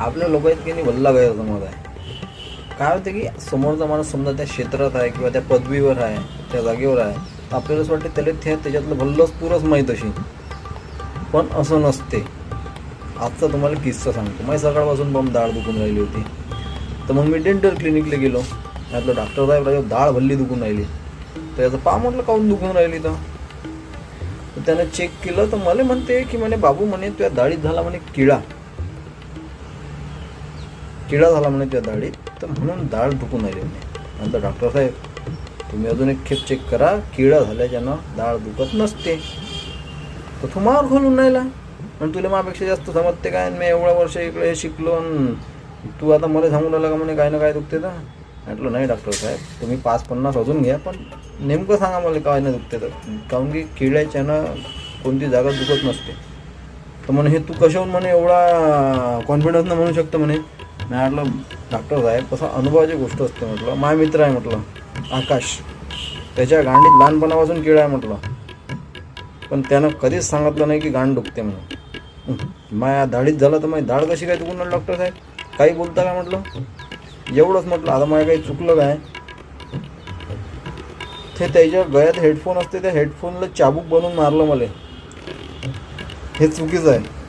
आपल्या लोक आहेत की नाही वल्ला गैरसमज आहे काय होते की समोरचा माणूस समजा त्या क्षेत्रात आहे किंवा त्या पदवीवर आहे त्या जागेवर आहे तर आपल्याला असं वाटते त्याला त्या त्याच्यातलं भल्लंच पुरंच माहीत अशी पण असं नसते. आजचा तुम्हाला किस्सा सांगतो. माझी सकाळपासून बम दाढ दुखून राहिली होती. तर मग मी डेंटल क्लिनिकला गेलो. त्यातलं डॉक्टर साहेब राजा दाळ भल्ली दुखून राहिली. तर याचं पा म्हटलं काऊन दुखून राहिली तर? तर त्यानं चेक केलं तर मला म्हणते की म्हणे बाबू म्हणे तुझ्या दाढीत झाला म्हणे किडा किडा झाला म्हणे त्या दाढीत तर म्हणून दाढ दुखून राहिली म्हणे. नंतर डॉक्टर साहेब तुम्ही अजून एक खेप चेक करा किडा झाल्याच्यानं डाळ दुखत नसते. तर तू मार घालून राहिला. आणि तुला माझ्यापेक्षा जास्त समजते काय? आणि मी एवढ्या वर्ष इकडे हे शिकलो आणि तू आता मला सांगून राहिला का म्हणे काय ना काय दुखते तर? म्हटलं नाही डॉक्टर साहेब तुम्ही पाच पन्नास अजून घ्या पण नेमकं सांगा मला काय नाही दुखते तर. काऊन की किड्याच्यानं कोणती जागा दुखत नसते. तर म्हणे हे तू कशाहून म्हणे एवढा कॉन्फिडन्सनं म्हणू शकतं म्हणे? मी म्हटलं डॉक्टर साहेब तसा अनुभवाची गोष्ट असते म्हटलं. माझा मित्र आहे म्हटलं आकाश. त्याच्या गांडीत लहानपणापासून किडा आहे म्हटलं. पण त्यानं कधीच सांगितलं नाही की गांड दुखते म्हणून. माया दाढीत झालं तर माझी दाढ कशी काय दुखून डॉक्टर साहेब? काही बोलता का म्हटलं? एवढंच म्हटलं आता माझ्या काही चुकलं काय? ते त्याच्या गळ्यात हेडफोन असते त्या हेडफोनला चाबूक बनवून मारलं मला. हे चुकीचं आहे.